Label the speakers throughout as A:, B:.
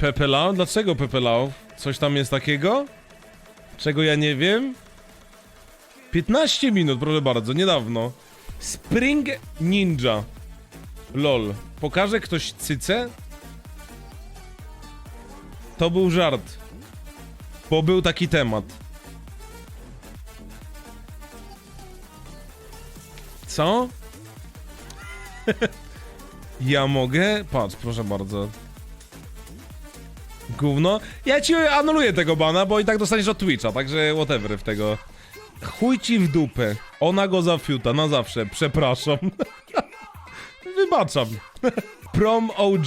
A: Pepelao? Dlaczego Pepelao? Coś tam jest takiego? Czego ja nie wiem? 15 minut, proszę bardzo, niedawno. Spring Ninja. Lol. Pokaże ktoś cycę? To był żart. Bo był taki temat. Co? ja mogę? Patrz, proszę bardzo. Gówno. Ja ci anuluję tego bana, bo i tak dostaniesz od Twitcha, także whatever w tego. Chuj ci w dupę. Ona go zafiuta, na zawsze. Przepraszam. Wybaczam. Prom OG.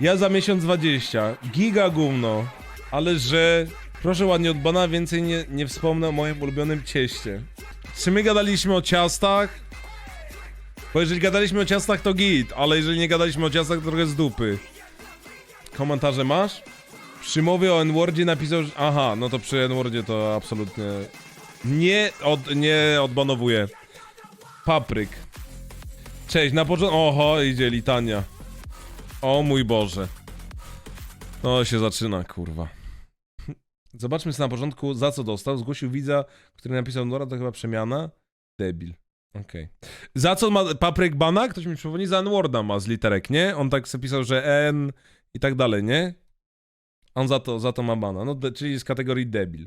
A: Ja za miesiąc 20. Giga gówno. Ale że... Proszę ładnie od bana, więcej nie, nie wspomnę o moim ulubionym cieście. Czy my gadaliśmy o ciastach? Bo jeżeli gadaliśmy o ciastach, to git, ale jeżeli nie gadaliśmy o ciastach, to trochę z dupy. Komentarze masz? Przy mowie o N-wordzie napisał, że... Aha, no to przy N-wordzie to absolutnie... Nie, od, nie odbanowuję. Papryk. Cześć, na początku... Oho, idzie litania. O mój Boże. No się zaczyna, kurwa. Zobaczmy na początku, za co dostał. Zgłosił widza, który napisał Nora, to chyba przemiana. Debil. Okej. Za co ma papryk bana? Ktoś mi przypomni, za N-worda ma z literek, nie? On tak sobie pisał, że N i tak dalej, nie? On za to, za to ma bana. No, czyli z kategorii debil.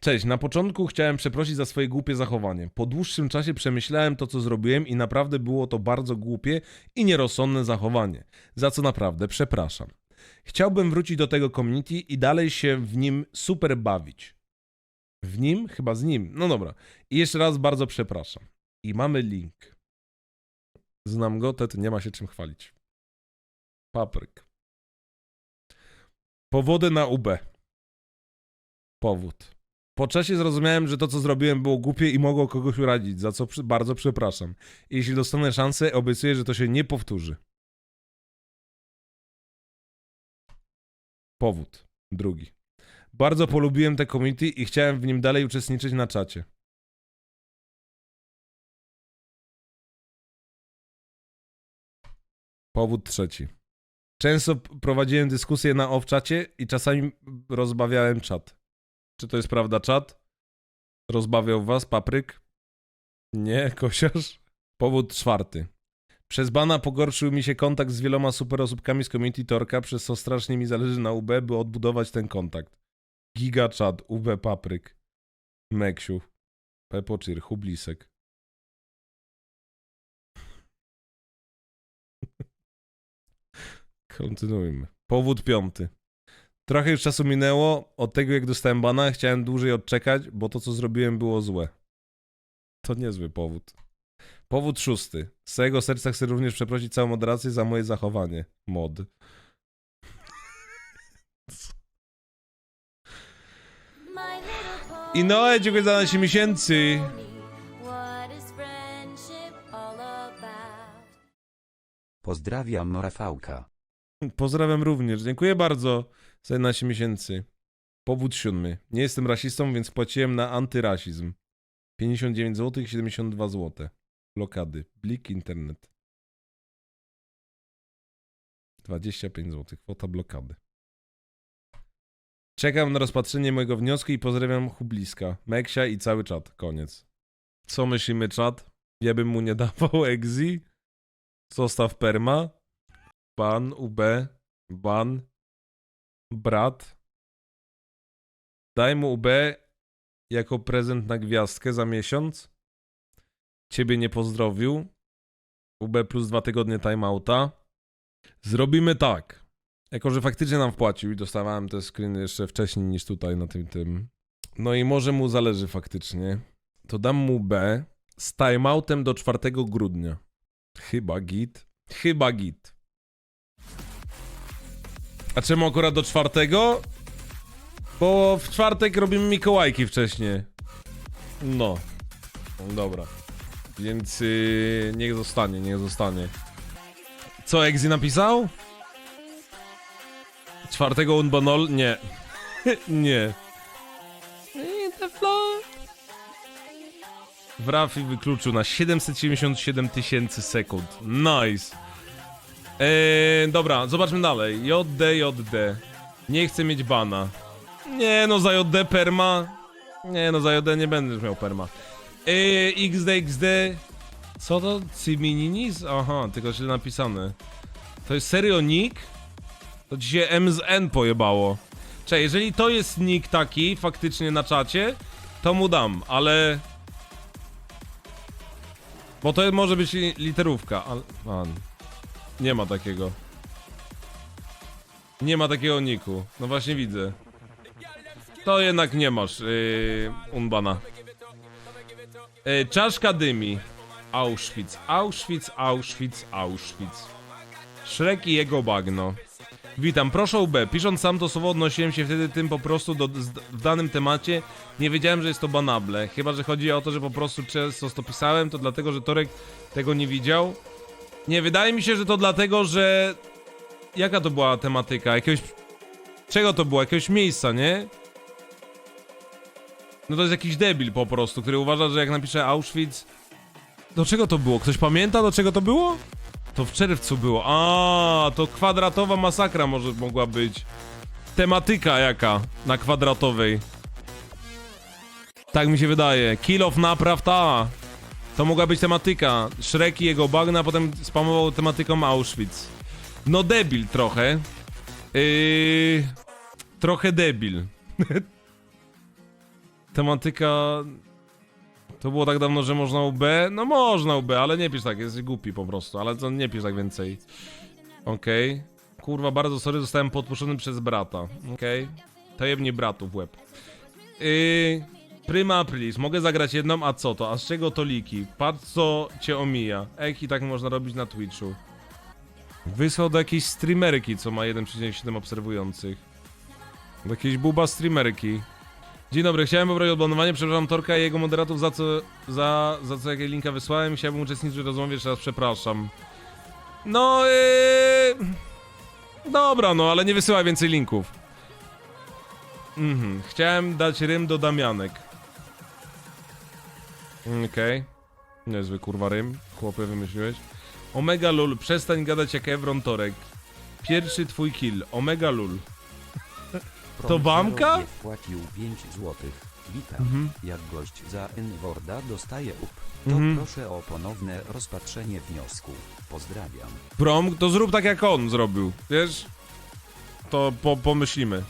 A: Cześć, na początku chciałem przeprosić za swoje głupie zachowanie. Po dłuższym czasie przemyślałem to, co zrobiłem i naprawdę było to bardzo głupie i nierozsądne zachowanie. Za co naprawdę przepraszam. Chciałbym wrócić do tego community i dalej się w nim super bawić. W nim? Chyba z nim. No dobra. I jeszcze raz bardzo przepraszam. I mamy link. Znam go, Tet nie ma się czym chwalić. Papryk. Powody na UB. Powód. Po czasie zrozumiałem, że to, co zrobiłem, było głupie i mogło kogoś urazić, za co przy- bardzo przepraszam. Jeśli dostanę szansę, obiecuję, że to się nie powtórzy. Powód. Drugi. Bardzo polubiłem te community i chciałem w nim dalej uczestniczyć na czacie. Powód trzeci. Często prowadziłem dyskusje na off-czacie i czasami rozbawiałem czat. Czy to jest prawda czat? Rozbawiał was papryk? Nie, kosiarz? Powód czwarty. Przez bana pogorszył mi się kontakt z wieloma super osóbkami z community Torka, przez co strasznie mi zależy na UB, by odbudować ten kontakt. Giga Chat, UB Papryk, Meksiu, Pepoczyr, Hublisek. Kontynuujmy. Powód piąty. Trochę już czasu minęło od tego, jak dostałem bana. Chciałem dłużej odczekać, bo to, co zrobiłem, było złe. To niezły powód. Powód szósty. Z całego serca chcę również przeprosić całą moderację za moje zachowanie. Mod. I Noe, dziękuję za 11 miesięcy.
B: Pozdrawiam Rafałka.
A: Pozdrawiam również. Dziękuję bardzo za 11 miesięcy. Powód siódmy. Nie jestem rasistą, więc płaciłem na antyrasizm. 59 zł 72 zł. Blokady. Blik internet. 25 zł. Kwota blokady. Czekam na rozpatrzenie mojego wniosku i pozdrawiam Hubliska, Meksia i cały czat. Koniec. Co myślimy, czat? Ja bym mu nie dawał exi. Zostaw perma. Ban, UB, ban, brat. Daj mu UB jako prezent na gwiazdkę za miesiąc. Ciebie nie pozdrowił. UB plus dwa tygodnie timeouta. Zrobimy tak. Jako, że faktycznie nam wpłacił i dostawałem te screeny jeszcze wcześniej niż tutaj na tym tym. No i może mu zależy faktycznie. To dam mu B z timeoutem do 4 grudnia. Chyba git. Chyba git. A czemu akurat do czwartego? Bo w czwartek robimy Mikołajki wcześniej. No. Dobra. Więc yy, niech zostanie, niech zostanie. Co Exi napisał? Czwartego Unbanol? Nie. nie. Flow. Wrafi wykluczył na 777 tysięcy sekund. Nice. Eee, dobra, zobaczmy dalej. JD, JD. Nie chcę mieć bana. Nie no, za JD perma. Nie no, za JD nie będziesz miał perma. Eee, XD, XD. Co to? Cimininis? Aha, tylko źle napisane. To jest serio nick? To ci się M z N pojebało. Cześć, jeżeli to jest nick taki faktycznie na czacie, to mu dam, ale... Bo to może być li- literówka, ale... Man. Nie ma takiego. Nie ma takiego niku. No właśnie widzę. To jednak nie masz, yy, Unbana. Yy, czaszka dymi. Auschwitz, Auschwitz, Auschwitz, Auschwitz. Szrek i jego bagno. Witam, proszę UB. Pisząc sam to słowo odnosiłem się wtedy tym po prostu do, z, w danym temacie. Nie wiedziałem, że jest to banable. Chyba, że chodzi o to, że po prostu często to pisałem, to dlatego, że Torek tego nie widział. Nie, wydaje mi się, że to dlatego, że... Jaka to była tematyka? Jakiegoś... Czego to było? Jakiegoś miejsca, nie? No to jest jakiś debil po prostu, który uważa, że jak napisze Auschwitz... Do czego to było? Ktoś pamięta, do czego to było? To w czerwcu było. A, to kwadratowa masakra może mogła być. Tematyka jaka na kwadratowej. Tak mi się wydaje. Kill of napraw ta. To mogła być tematyka. Shrek i jego bagna, potem spamował tematyką Auschwitz. No debil trochę. Yy, trochę debil. Tematyka... To było tak dawno, że można UB? No można UB, ale nie pisz tak, jest głupi po prostu, ale to nie pisz tak więcej. Okej. Kurwa, bardzo sorry, zostałem podpuszczony przez brata. Okej. Tajemnie bratu w łeb. Yy, Prima Aprilis, mogę zagrać jedną, a co to? A z czego to liki? Patrz co cię omija. Ech, i tak można robić na Twitchu. Wysłał do jakiejś streamerki, co ma 1,7 obserwujących. Do jakiejś buba streamerki. Dzień dobry, chciałem pobrać odbanowanie, przepraszam Torka i jego moderatów za co, za, za co jakiego linka wysłałem. Chciałbym uczestniczyć w rozmowie, jeszcze raz przepraszam. No. Dobra, no, ale nie wysyłaj więcej linków. Mhm, chciałem dać rym do Damianek. Mm, Okej. Niezły kurwa rym, chłopie wymyśliłeś. Omega Lul, przestań gadać jak Evron Torek. Pierwszy twój kill, Omega Lul. Wamka?
B: Zero wpłacił 5 złotych. Witam.
A: Mhm.
B: Jak gość za N-Worda dostaje up, to
A: Mhm.
B: proszę o ponowne rozpatrzenie wniosku. Pozdrawiam.
A: Prom, to zrób tak jak on zrobił, wiesz? To po, pomyślimy.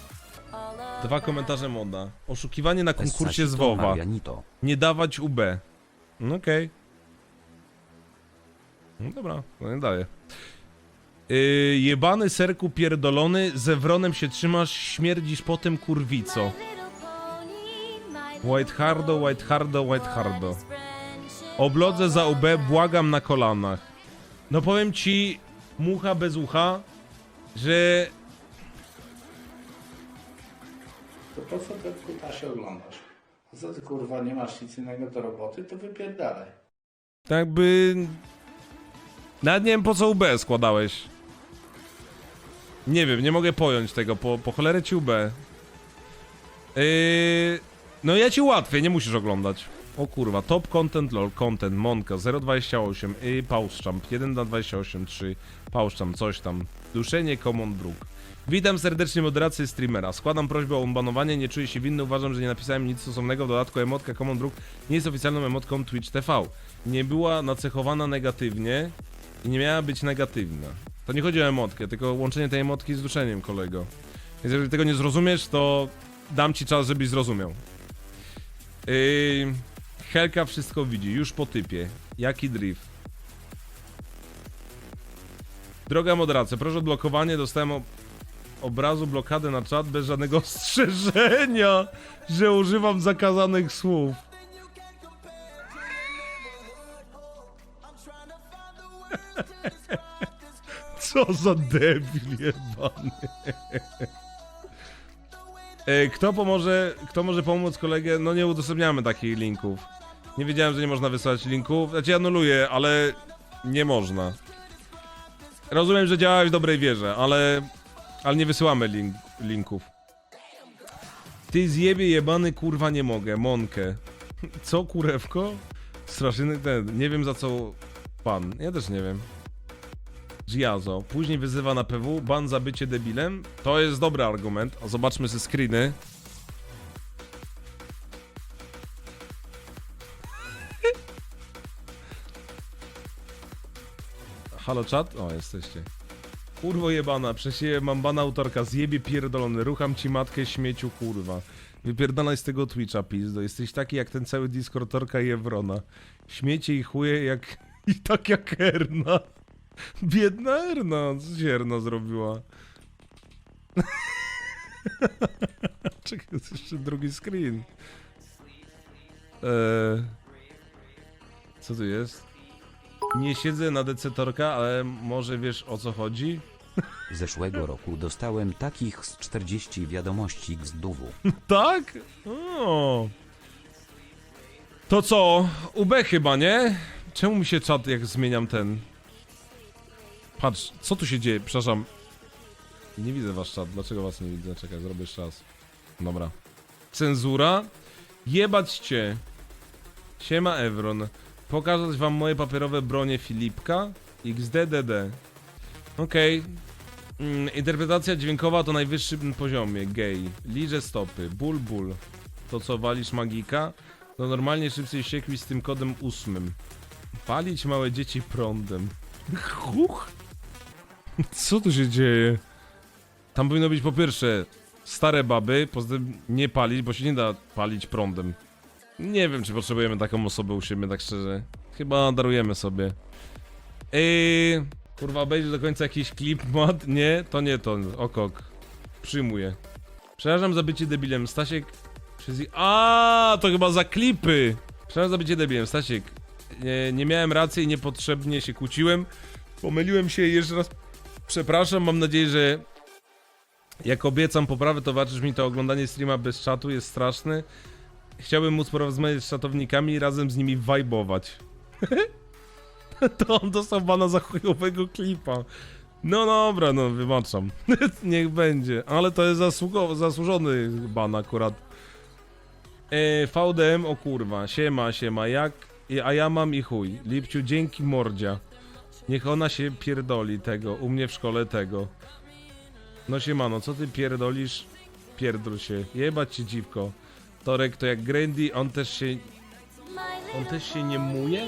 A: Dwa komentarze moda. Oszukiwanie na konkursie z WoWa. Nie dawać UB. No okej. No dobra, no nie daję. Yy, jebany serku pierdolony, ze wronem się trzymasz, śmierdzisz potem kurwico. White hardo, white hardo, white hardo. Oblodzę za UB, błagam na kolanach. No powiem ci, mucha bez ucha, że
C: To po co te kutasie oglądasz? A co ty kurwa nie masz nic innego do roboty, to wypierdalaj.
A: tak by... Nawet nie wiem po co UB składałeś. Nie wiem, nie mogę pojąć tego, po, po cholerę ci UB. Yy... No ja ci ułatwię, nie musisz oglądać. O kurwa, top content lol, content, Monka 028 i Pauszczamp 1 na 28, 3, Pauszczamp, coś tam. Duszenie Common Brook. Witam serdecznie moderację streamera. Składam prośbę o unbanowanie, nie czuję się winny, uważam, że nie napisałem nic stosownego. W dodatku emotka Common Brook nie jest oficjalną emotką Twitch TV. Nie była nacechowana negatywnie i nie miała być negatywna. To nie chodzi o emotkę, tylko łączenie tej emotki z duszeniem, kolego. Więc jeżeli tego nie zrozumiesz, to dam ci czas, żebyś zrozumiał. Yy, Helka wszystko widzi, już po typie. Jaki drift? Droga moderacja, proszę o odblokowanie. Dostałem obrazu blokady na czat bez żadnego ostrzeżenia, że używam zakazanych słów. Co za debil jebany. E, Kto pomoże, kto może pomóc kolegę? No nie udostępniamy takich linków. Nie wiedziałem, że nie można wysłać linków. Znaczy anuluję, ale nie można. Rozumiem, że działałeś w dobrej wierze, ale ale nie wysyłamy link, linków. Ty zjebie jebany kurwa nie mogę, Monkę. Co kurewko? Straszny ten, nie wiem za co pan. Ja też nie wiem. Giazo. Później wyzywa na PW, ban za bycie debilem. To jest dobry argument. A zobaczmy sobie screeny. Halo chat? O, jesteście. Kurwo jebana, przesieję, mam bana autorka, zjebie pierdolony, rucham ci matkę śmieciu, kurwa. Wypierdalaj z tego Twitcha, pizdo. Jesteś taki jak ten cały Discord Torka i. Śmiecie i chuje jak... i tak jak Erna. Biedna Erna, co się Erna zrobiła? Czekaj, jest jeszcze drugi screen. Eee... Co tu jest? Nie siedzę na DC Torka, ale może wiesz o co chodzi?
B: Zeszłego roku dostałem takich z 40 wiadomości z duwu.
A: Tak? O. To co? UB chyba, nie? Czemu mi się czat jak zmieniam ten? Patrz, co tu się dzieje? Przepraszam. Nie widzę wasz czat. Dlaczego was nie widzę? Czekaj, zrobię jeszcze raz. Dobra. Cenzura? Jebać cię. Siema Evron. Pokazać wam moje papierowe bronie Filipka? XDDD. Okej. Mm, interpretacja dźwiękowa to najwyższym poziomie. Gay. Liże stopy. Ból, ból. To co walisz magika? To normalnie szybciej siekli z tym kodem ósmym. Palić małe dzieci prądem. Huch. Co tu się dzieje? Tam powinno być po pierwsze stare baby, poza tym nie palić, bo się nie da palić prądem. Nie wiem, czy potrzebujemy taką osobę u siebie, tak szczerze. Chyba darujemy sobie. Eee, kurwa, obejdzie do końca jakiś klip mod? Nie, to nie to. Okok. Przyjmuję. Przepraszam za bycie debilem. Stasiek. Przez... A, to chyba za klipy. Przepraszam za bycie debilem. Stasiek. Nie, nie miałem racji i niepotrzebnie się kłóciłem. Pomyliłem się i jeszcze raz. Przepraszam, mam nadzieję, że jak obiecam poprawę, towarzysz mi to oglądanie streama bez czatu jest straszne. Chciałbym móc porozmawiać z czatownikami i razem z nimi wajbować. to on dostał bana za chujowego klipa. No dobra, no wybaczam. Niech będzie. Ale to jest zasługo- zasłużony ban akurat. E, VDM, o kurwa, siema, siema, jak... A ja mam i chuj. Lipciu, dzięki mordzia. Niech ona się pierdoli tego, u mnie w szkole tego. No siemano, co ty pierdolisz? Pierdol się, jebać ci dziwko. Torek to jak Grandy, on też się... On też się nie muje?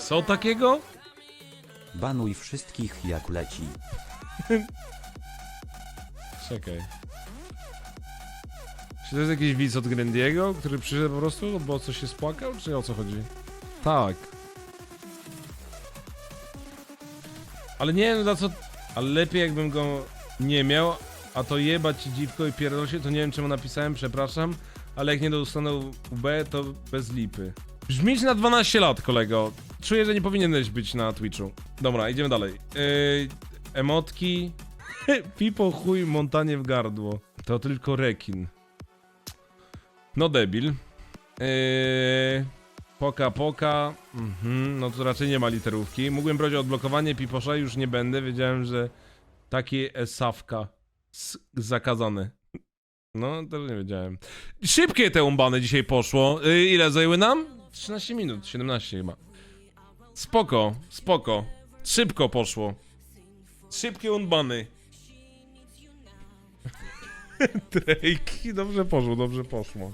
A: Co takiego?
B: Banuj wszystkich jak leci.
A: Czekaj. Czy to jest jakiś widz od Grandiego, który przyszedł po prostu, bo coś się spłakał, czy o co chodzi? Tak. Ale nie wiem za co... Ale lepiej jakbym go nie miał, a to jebać ci dziwko i pierdol się, to nie wiem czemu napisałem, przepraszam, ale jak nie dostanę UB, to bez lipy. Brzmisz na 12 lat, kolego. Czuję, że nie powinieneś być na Twitchu. Dobra, idziemy dalej. Yy, emotki... Pipo chuj montanie w gardło. To tylko rekin. No debil. Yy, poka poka. Mhm, no to raczej nie ma literówki. Mógłbym o odblokowanie Piposza, już nie będę. Wiedziałem, że takie esawka. S- zakazane. No, też nie wiedziałem. Szybkie te umbany dzisiaj poszło. Yy, ile zajęły nam? 13 minut, 17 chyba. Spoko, spoko. Szybko poszło. Szybkie unbany. Drake, dobrze poszło, dobrze poszło.